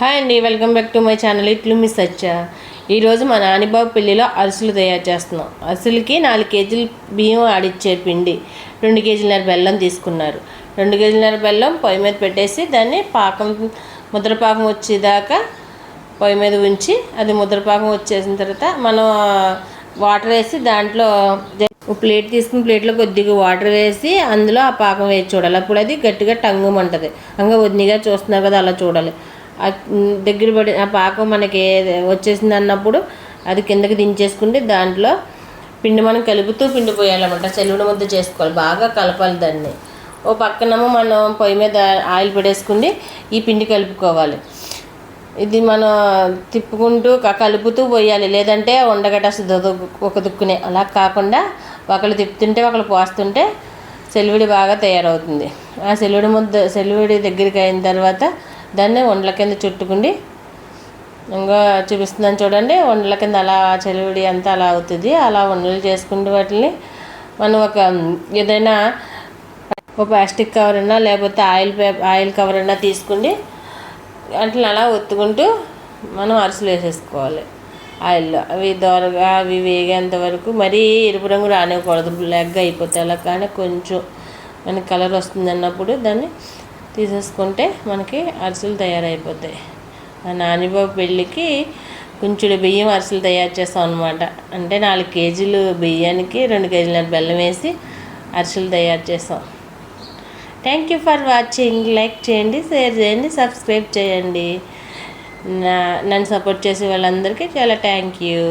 Hi అండి welcome back to my channel ఇట్లు miss వచ్చా ఈరోజు మా నానిబాబు పెళ్ళిలో అరిసెలు తయారు చేస్తున్నాం. అరిసెలకి నాలుగు కేజీలు బియ్యం ఆడిచ్చారు పిండి రెండు కేజీలన్నర బెల్లం తీసుకున్నారు. రెండు కేజీలన్నర బెల్లం పొయ్యి మీద పెట్టేసి దాన్ని పాకం ముద్రపాకం వచ్చేదాకా పొయ్యి మీద ఉంచి అది ముద్రపాకం వచ్చేసిన తర్వాత మనం వాటర్ వేసి దాంట్లో ఒక ప్లేట్ తీసుకుని ప్లేట్లో కొద్దిగా వాటర్ వేసి అందులో ఆ పాకం వేసి చూడాలి. అప్పుడు అది గట్టిగా టంగుమంటుంది. అంగా వదినిగా చూస్తున్నారు కదా అలా చూడాలి. దగ్గర పడి ఆ పాకం మనకి వచ్చేసింది అన్నప్పుడు అది కిందకి దించేసుకుంటే దాంట్లో పిండి మనం కలుపుతూ పిండి పోయాలన్నమాట. చెలువుడు ముద్ద చేసుకోవాలి. బాగా కలపాలి దాన్ని. ఓ పక్కనేమో మనం పొయ్యి మీద ఆయిల్ పడేసుకుని ఈ పిండి కలుపుకోవాలి. ఇది మనం తిప్పుకుంటూ కలుపుతూ పోయాలి. లేదంటే ఉండగట ఒక దుక్కునే. అలా కాకుండా ఒకళ్ళు తిప్పుతుంటే ఒకళ్ళు పోస్తుంటే సెలివిడి బాగా తయారవుతుంది. ఆ సెలివిడి ముద్ద సెలివిడి దగ్గరికి అయిన తర్వాత దాన్ని వండ్ల కింద చుట్టుకుండి ఇంకా చూపిస్తున్నాను చూడండి వండల కింద అలా చెలివిడి అంతా అలా అవుతుంది. అలా వండలు చేసుకుంటూ వాటిని మనం ఒక ఏదైనా ఒక ప్లాస్టిక్ కవర్ అయినా లేకపోతే ఆయిల్ పేపర్ ఆయిల్ కవర్ అయినా తీసుకుండి వాటిని అలా ఒత్తుకుంటూ మనం అరుసులు వేసేసుకోవాలి. ఆయిల్లో అవి దోరగా అవి వేగేంత వరకు మరీ ఎరుపు రంగు రానివ్వకూడదు. బ్లాక్గా అయిపోతే అలా కానీ కొంచెం మనకి కలర్ వస్తుంది అన్నప్పుడు దాన్ని తీసేసుకుంటే మనకి అరిసెలు తయారైపోతాయి. మా నానిబాబు పెళ్ళికి కొంచెం బియ్యం అరిసెలు తయారు చేస్తాం అనమాట అంటే నాలుగు కేజీలు బియ్యానికి రెండు కేజీల బెల్లం వేసి అరిసెలు తయారు చేస్తాం. Thank you for watching like చేయండి షేర్ చేయండి సబ్స్క్రైబ్ చేయండి. నా నన్ను సపోర్ట్ చేసే వాళ్ళందరికీ చాలా థ్యాంక్ యూ